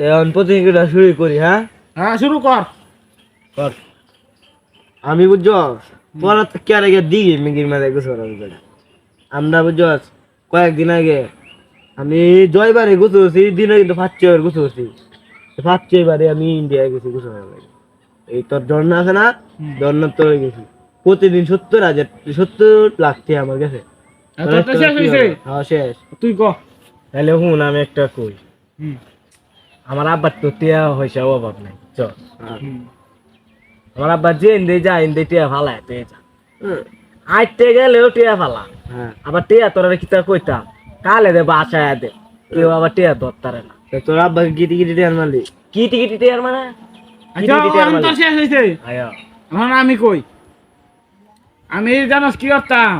তো এখন প্রতিযোগিতা শুরু করি হ্যাঁ? হ্যাঁ শুরু কর। কর। আমি বুঝছ পড়া তো কে আগে দিই মিগির মাঝে গোসল আমরা বুঝছ কয়েকদিন আগে আমি জয়বারে করছি দিনে কিন্তু ফার্স্ট ফার্স্ট এবারে আমি ইন্ডিয়ায় গেছি লাগে। এই তোর ঝর্ণা আছে না। ঝর্ণার তোরে গেছি। প্রতিদিন সত্তর হাজার সত্তর লাখ টাকা আমার কাছে। শেষ হ্যাঁ শেষ। তুই ক। তাহলে হুন আমি একটা কই। হুম। আমার আব্বার তো টিয়া হয়েছে অভাব নাই চল। হুম। আমার আব্বা যে ইন্দে যা ইন্দে টিয়া ফালায় টিয়া যা। আইতে গেলেও টিয়া ফালা। আবার টিয়া তোরা কিতা কইতাম? কালে দে বাসায় দে। কেউ আবার টিয়া ধরতারে না। তোর আব্বা গিটি গিটি টিয়ার মারলি? কিটি গিটি টিয়ার মানে? আচ্ছা আমি কই? আমি জানোস কি করতাম?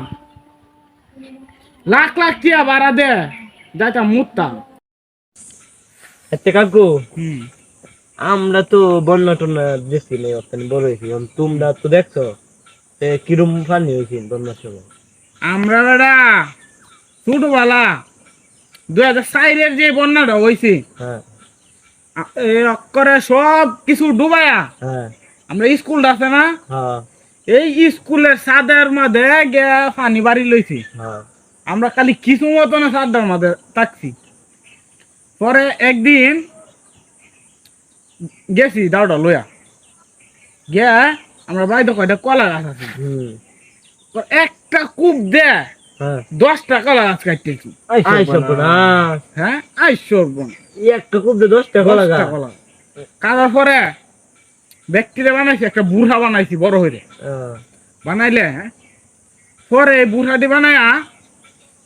লাখ লাখ টিয়া ভাড়া দে যাইতাম মুততাম। এতে কাকু। আমরা তো বন্যা টন্যা দেখছি নেই অত্যানি বড় হয়েছি। তোমরা তো দেখছ কিরম ফানি হয়েছি বন্যার সময়। আমরা বেড়া ছোটবেলা দুই হাজার চারের যে বন্যাটা হয়েছে হ্যাঁ। অক্করে সব কিছু ডুবায়া। হ্যাঁ। আমরা স্কুলটা আছে না? হ্যাঁ। এই স্কুলের ছাদের মধ্যে পানি বাড়ি লইছি। আমরা খালি কিছু মতো না ছাদটার মধ্যে থাকছি। পরে একদিন গেছি দাওটা লইয়া। গিয়া আমরা বাড়িতে কয়টা কলা গাছ আছে। একটা কূপ দে হ্যাঁ। দশটা কলা গাছ কাটতেছি। হ্যাঁ আই সর্বন একটা যে দশটা কলা গাছ। কলা কাটার পরে ব্যক্তিরে বানাইছি একটা বুড়া বানাইছি বড় হইরে। হ্যাঁ, বানাইলে হ্যাঁ? পরে বুড়াটি বানাইয়া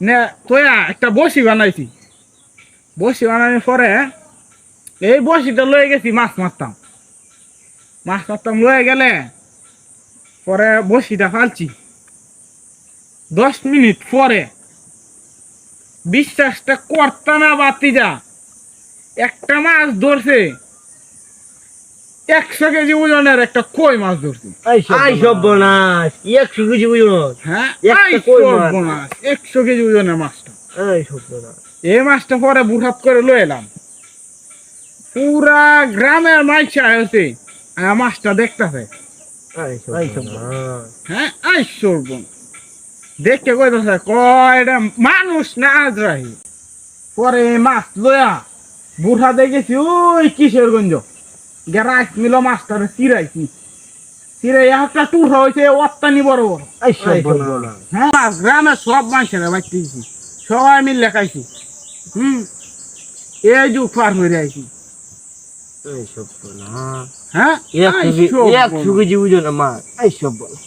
নে তোয়া একটা বসি বানাইছি। বসি বানানোর পরে এই বসিটা লয়ে গেছি মাছ মারতাম। মাছ মারতাম লয়ে গেলে পরে বসিটা ফালছি। দশ মিনিট পরে বিশ্বাসটা করতা না বাতি যা একটা মাছ ধরছে একশো কেজি ওজনের একটা কই মাছ ধরছে। সর্বনাশ একশো কেজি বুঝুন হ্যাঁ একটা আই কই মাছ। সর্বনাশ, একশো কেজি ওজনের মাছটা। সর্বনাশ। এই মাছটা পরে বুঠাত করে লয়ে এলাম। পুরা গ্রামের মাইছা হয়েছে মাছটা দেখতেছে। হ্যাঁ আই সর্বন দেখতে কইতেছে কয় এটা মানুষ না আজরাহি পরে মাছ লয়া বুঠা দেখেছি ওই কিশোরগঞ্জ। গেরাইস মিল মাছটারে চিরাইছি। চিরাই একটা টুর হয়েছে অত্যানি বড় বড়। হ্যাঁ মাছ গ্রামের সব মানুষের বাঁচতেছি সবাই মিলে খাইছি হুম। এই যুগ পার হয়ে আইছি। আই না হ্যাঁ? সর্বনাশ। একশো কেজি বুঝুন মা আই সর্বনাশ